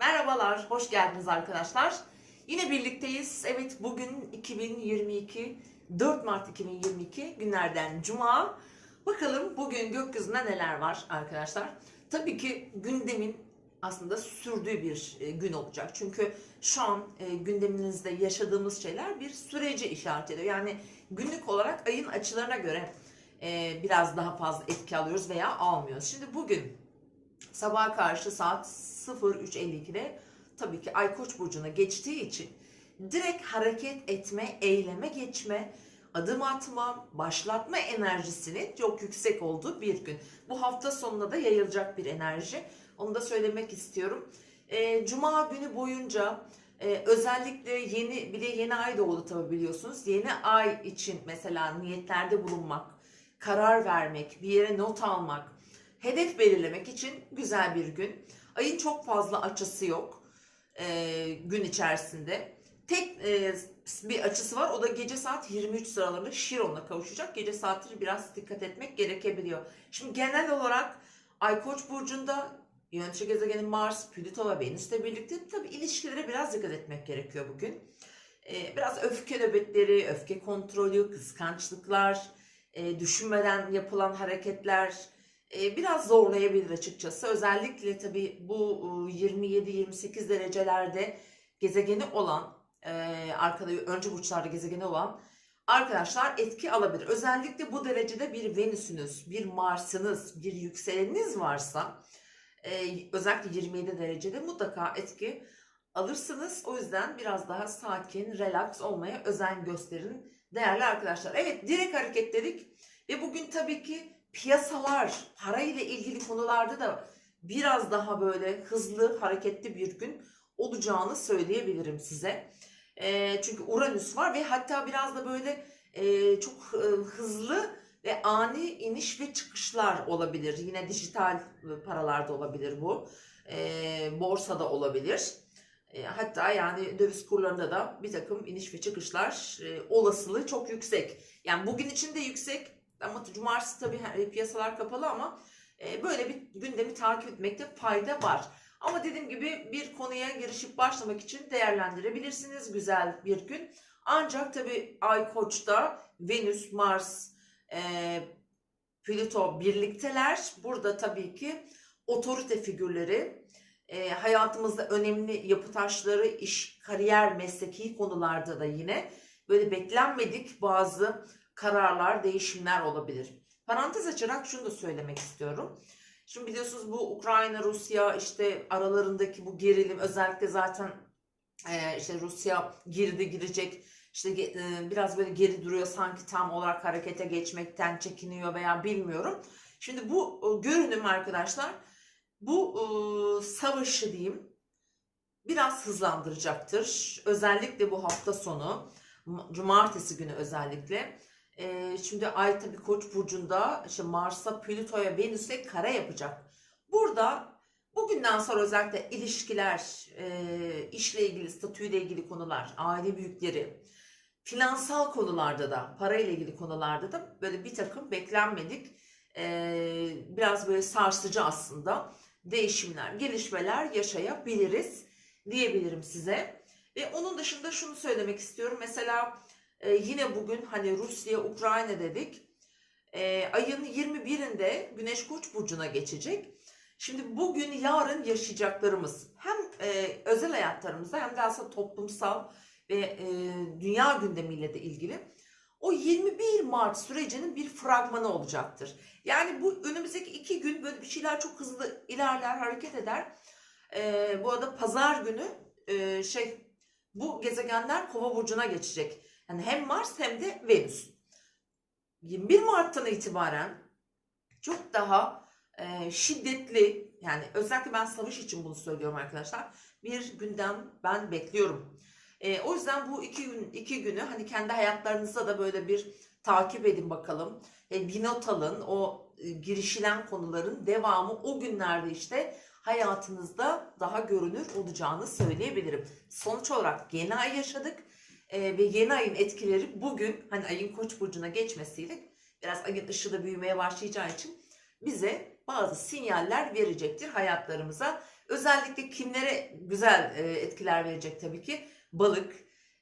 Merhabalar, hoş geldiniz arkadaşlar. Yine birlikteyiz. Evet bugün 2022, 4 Mart 2022 günlerden Cuma. Bakalım bugün gökyüzünde neler var arkadaşlar. Tabii ki gündemin aslında sürdüğü bir e, gün olacak. Çünkü şu an e, gündeminizde yaşadığımız şeyler bir süreci işaret ediyor. Yani günlük olarak ayın açılarına göre e, biraz daha fazla etki alıyoruz veya almıyoruz. Şimdi bugün sabaha karşı saat 03.52'de tabii ki Ay Koç burcuna geçtiği için direkt hareket etme, eyleme geçme, adım atma, başlatma enerjisinin çok yüksek olduğu bir gün. Bu hafta sonuna da yayılacak bir enerji. Onu da söylemek istiyorum. Ee, Cuma günü boyunca e, özellikle yeni bir de yeni ay doğdu tabii biliyorsunuz. Yeni ay için mesela niyetlerde bulunmak, karar vermek, bir yere not almak, hedef belirlemek için güzel bir gün. Ayın çok fazla açısı yok e, gün içerisinde. Tek e, bir açısı var o da gece saat 23 sıralarında Şiron'la kavuşacak. Gece saatleri biraz dikkat etmek gerekebiliyor. Şimdi genel olarak Ay Koç burcunda yönetici gezegeni Mars, Plüto ve Venüs'le birlikte tabii ilişkilere biraz dikkat etmek gerekiyor bugün. E, biraz öfke nöbetleri, öfke kontrolü, kıskançlıklar, e, düşünmeden yapılan hareketler, biraz zorlayabilir açıkçası. Özellikle tabii bu e, 27-28 derecelerde gezegeni olan, e, arkada öncü burçlarda gezegeni olan arkadaşlar etki alabilir. Özellikle bu derecede bir Venüs'ünüz, bir Mars'ınız, bir yükseleniniz varsa e, özellikle 27 derecede mutlaka etki alırsınız. O yüzden biraz daha sakin, relax olmaya özen gösterin değerli arkadaşlar. Evet direkt hareket dedik ve bugün tabii ki piyasalar, para ile ilgili konularda da biraz daha böyle hızlı, hareketli bir gün olacağını söyleyebilirim size. E, çünkü Uranüs var ve hatta biraz da böyle e, çok e, hızlı ve ani iniş ve çıkışlar olabilir. Yine dijital paralarda olabilir bu. E, borsada olabilir. E, hatta yani döviz kurlarında da bir takım iniş ve çıkışlar e, olasılığı çok yüksek. Yani bugün için de yüksek ama cumartesi tabii her- piyasalar kapalı ama e, böyle bir gündemi takip etmekte fayda var. Ama dediğim gibi bir konuya girişip başlamak için değerlendirebilirsiniz. Güzel bir gün. Ancak tabii Ay Koç'ta Venüs, Mars, e, Plüto birlikteler. Burada tabii ki otorite figürleri, e, hayatımızda önemli yapı taşları, iş, kariyer, mesleki konularda da yine böyle beklenmedik bazı kararlar, değişimler olabilir. Parantez açarak şunu da söylemek istiyorum. Şimdi biliyorsunuz bu Ukrayna, Rusya işte aralarındaki bu gerilim özellikle zaten e, işte Rusya girdi girecek işte e, biraz böyle geri duruyor sanki tam olarak harekete geçmekten çekiniyor veya bilmiyorum. Şimdi bu e, görünüm arkadaşlar bu e, savaşı diyeyim biraz hızlandıracaktır. Özellikle bu hafta sonu cumartesi günü özellikle. Ee, şimdi Ay tabii Koç burcunda işte Mars'a, Plüto'ya, Venüs'e kare yapacak. Burada bugünden sonra özellikle ilişkiler, e, işle ilgili, statüyle ilgili konular, aile büyükleri, finansal konularda da, parayla ilgili konularda da böyle bir takım beklenmedik, e, biraz böyle sarsıcı aslında değişimler, gelişmeler yaşayabiliriz diyebilirim size. Ve onun dışında şunu söylemek istiyorum. Mesela ee, yine bugün hani Rusya, Ukrayna dedik. Ee, ayın 21'inde Güneş Koç burcuna geçecek. Şimdi bugün, yarın yaşayacaklarımız hem e, özel hayatlarımızda hem de aslında toplumsal ve e, dünya gündemiyle de ilgili o 21 Mart sürecinin bir fragmanı olacaktır. Yani bu önümüzdeki iki gün böyle bir şeyler çok hızlı ilerler, hareket eder. Ee, bu arada pazar günü e, şey bu gezegenler Kova burcuna geçecek. Yani hem Mars hem de Venüs. 21 Mart'tan itibaren çok daha e, şiddetli yani özellikle ben savaş için bunu söylüyorum arkadaşlar. Bir gündem ben bekliyorum. E, o yüzden bu iki gün iki günü hani kendi hayatlarınızda da böyle bir takip edin bakalım. E, bir not alın. O e, girişilen konuların devamı o günlerde işte hayatınızda daha görünür olacağını söyleyebilirim. Sonuç olarak yeni ay yaşadık ee, ve yeni ayın etkileri bugün hani ayın koç burcuna geçmesiyle biraz ayın ışığı da büyümeye başlayacağı için bize bazı sinyaller verecektir hayatlarımıza. Özellikle kimlere güzel e, etkiler verecek tabii ki? Balık,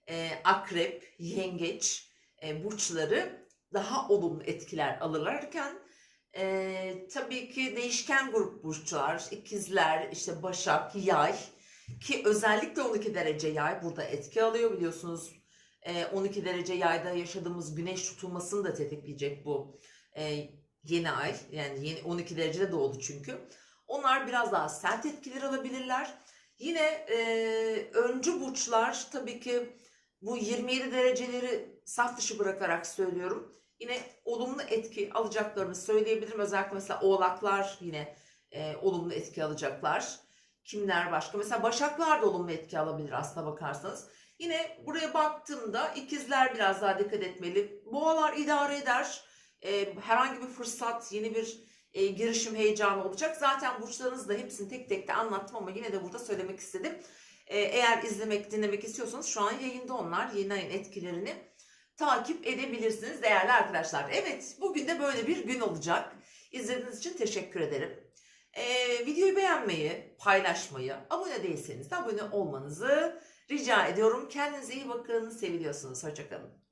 e, akrep, yengeç, e, burçları daha olumlu etkiler alırlarken e, tabii ki değişken grup burçlar, ikizler, işte başak, yay ki özellikle 12 derece yay burada etki alıyor biliyorsunuz. E, 12 derece yayda yaşadığımız güneş tutulmasını da tetikleyecek bu e, yeni ay. Yani yeni 12 derecede doğdu çünkü. Onlar biraz daha sert etkiler alabilirler. Yine e, öncü burçlar tabii ki bu 27 dereceleri saf dışı bırakarak söylüyorum. Yine olumlu etki alacaklarını söyleyebilirim. Özellikle mesela oğlaklar yine e, olumlu etki alacaklar. Kimler başka? Mesela başaklar da olumlu etki alabilir aslına bakarsanız. Yine buraya baktığımda ikizler biraz daha dikkat etmeli. Boğalar idare eder. E, herhangi bir fırsat, yeni bir e, girişim heyecanı olacak. Zaten burçlarınızı da hepsini tek tek de anlattım ama yine de burada söylemek istedim. E, eğer izlemek, dinlemek istiyorsanız şu an yayında onlar. Yeni ayın etkilerini takip edebilirsiniz değerli arkadaşlar. Evet bugün de böyle bir gün olacak. İzlediğiniz için teşekkür ederim. Ee, videoyu beğenmeyi, paylaşmayı, abone değilseniz de abone olmanızı rica ediyorum. Kendinize iyi bakın, seviliyorsunuz. Hoşçakalın.